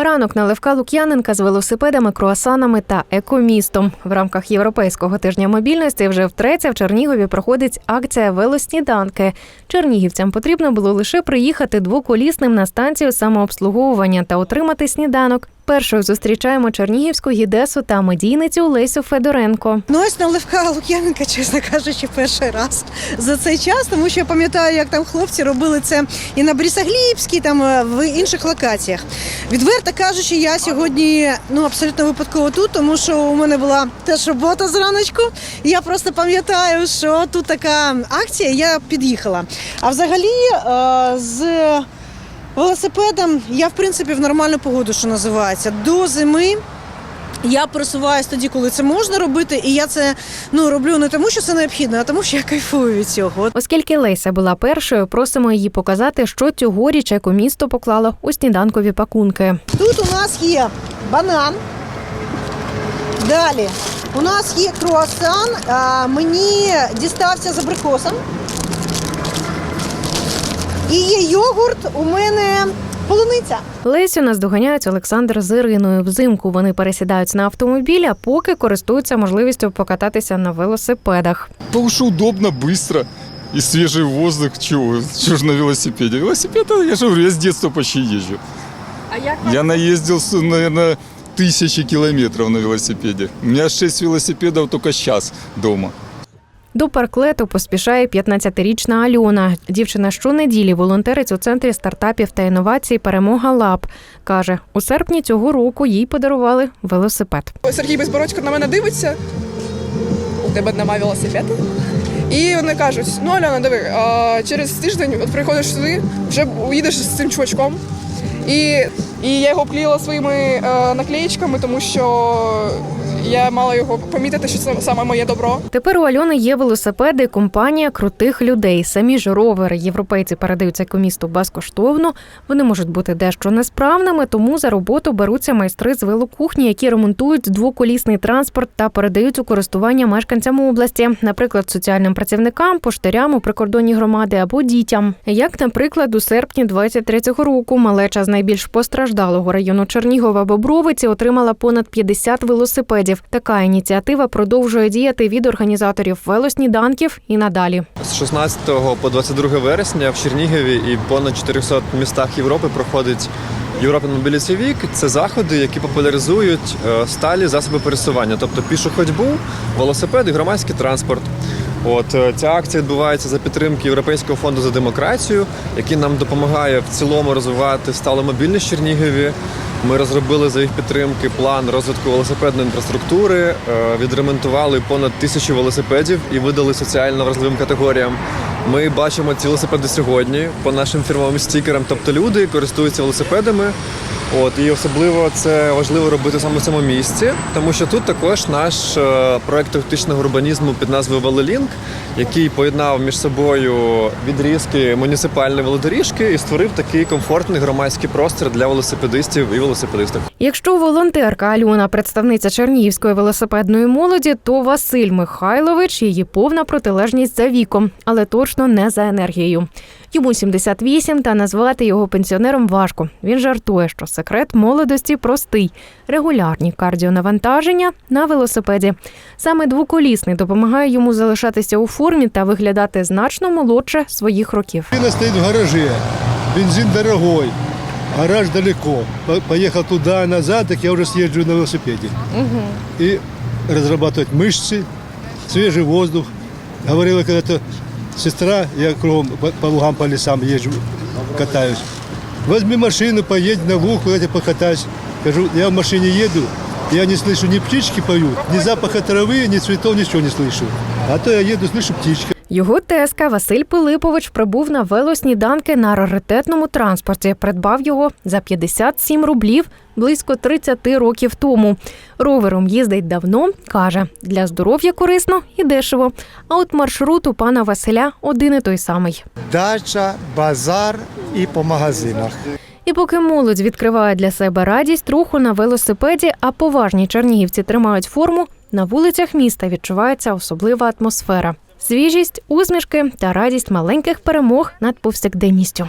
Ранок на Левка Лук'яненка з велосипедами, круасанами та екомістом. В рамках Європейського тижня мобільності вже втретє в Чернігові проходить акція велосніданки. Чернігівцям потрібно було лише приїхати двоколісним на станцію самообслуговування та отримати сніданок. Першою зустрічаємо чернігівську гідесу та медійницю Лесю Федоренко. Ну, ось на Левка Лук'яненка, чесно кажучи, перший раз за цей час, тому що я пам'ятаю, як там хлопці робили це і на Борисоглібській, там е, в інших локаціях. Відверто кажучи, я сьогодні ну абсолютно випадково тут, тому що у мене була теж робота зраночку. І я просто пам'ятаю, що тут така акція, я під'їхала. А взагалі е, з велосипедом я в принципі в нормальну погоду, що називається, до зими. Я просуваюсь тоді, коли це можна робити, і я це ну роблю не тому, що це необхідно, а тому, що я кайфую від цього. Оскільки Леся була першою, просимо її показати, що цьогоріч екомісто поклало у сніданкові пакунки. Тут у нас є банан. Далі у нас є круасан. А, мені дістався з абрикосом. І є йогурт. У мене полуниця. Лесю наздоганяють Олександр з Іриною. Взимку вони пересідають на автомобіль, а поки користуються можливістю покататися на велосипедах. Потому что удобно, быстро. И свежий воздух, чего, чего ж на велосипеде? Велосипед, я же говорю, я с детства почти езжу. А як Я наездил, наверное, тысячи километров на велосипеде. У меня 6 велосипедов только сейчас дома. До парклету поспішає 15-річна Альона. Дівчина щонеділі волонтерить у центрі стартапів та інновацій Перемога Лаб. каже, у серпні цього року їй подарували велосипед. Сергій Безбородько на мене дивиться. У тебе немає велосипеда? І вони кажуть: ну Альона, диви, через тиждень от приходиш сюди, вже уїдеш з цим чувачком. І, і я його обклеїла своїми е, наклеїчками, тому що я мала його помітити, що це саме моє добро. Тепер у Альони є велосипеди, компанія крутих людей. Самі ж ровери європейці передаються комісту безкоштовно. Вони можуть бути дещо несправними, тому за роботу беруться майстри з велокухні, які ремонтують двоколісний транспорт та передають у користування мешканцям області, наприклад, соціальним працівникам, поштарям у прикордонній громади або дітям. Як, наприклад, у серпні 23-го року малеча з найбільш постраждалого району Чернігова Бобровиці отримала понад 50 велосипедів. Така ініціатива продовжує діяти від організаторів велосніданків і надалі. З 16 по 22 вересня в Чернігові і понад 400 містах Європи проходить European Mobility Week. Це заходи, які популяризують е, сталі засоби пересування, тобто пішу ходьбу, велосипед і громадський транспорт. От е, ця акція відбувається за підтримки Європейського фонду за демократію, який нам допомагає в цілому розвивати сталу мобільність Чернігові. Ми розробили за їх підтримки план розвитку велосипедної інфраструктури, е, відремонтували понад тисячу велосипедів і видали соціально вразливим категоріям. Ми бачимо ці велосипеди сьогодні по нашим фірмовим стікерам. Тобто люди користуються велосипедами. От і особливо це важливо робити саме в цьому місці, тому що тут також наш е, проект туристичного урбанізму під назвою Велолінк, який поєднав між собою відрізки муніципальної велодоріжки і створив такий комфортний громадський простір для велосипедистів і велосипедисток. Якщо волонтерка Альона представниця Чернігівської велосипедної молоді, то Василь Михайлович її повна протилежність за віком, але точно не за енергією. Йому 78, та назвати його пенсіонером важко. Він жартує, що секрет молодості простий: регулярні кардіонавантаження на велосипеді. Саме двоколісний допомагає йому залишатися у формі та виглядати значно молодше своїх років. Машина стоит в гараже, бензин дорогой, гараж далеко. По- Поехал туда и назад, так я уже съезжу на велосипеде. И разрабатывать мышцы, свежий воздух. Говорила когда-то сестра, я кругом по, по лугам, по лесам езжу, катаюсь. Возьми машину, поедь на луг, куда-то покатайся. Кажу, я в машине еду, я не слышу ни птички поют, ни запаха травы, ни цветов, ничего не слышу. А то я еду, слышу птички. Його тезка Василь Пилипович прибув на велосніданки на раритетному транспорті. Придбав його за 57 рублів близько 30 років тому. Ровером їздить давно, каже, для здоров'я корисно і дешево. А от маршрут у пана Василя один і той самий. дача, базар і по магазинах. І поки молодь відкриває для себе радість руху на велосипеді, а поважні чернігівці тримають форму, на вулицях міста відчувається особлива атмосфера. Свіжість, усмішки та радість маленьких перемог над повсякденністю.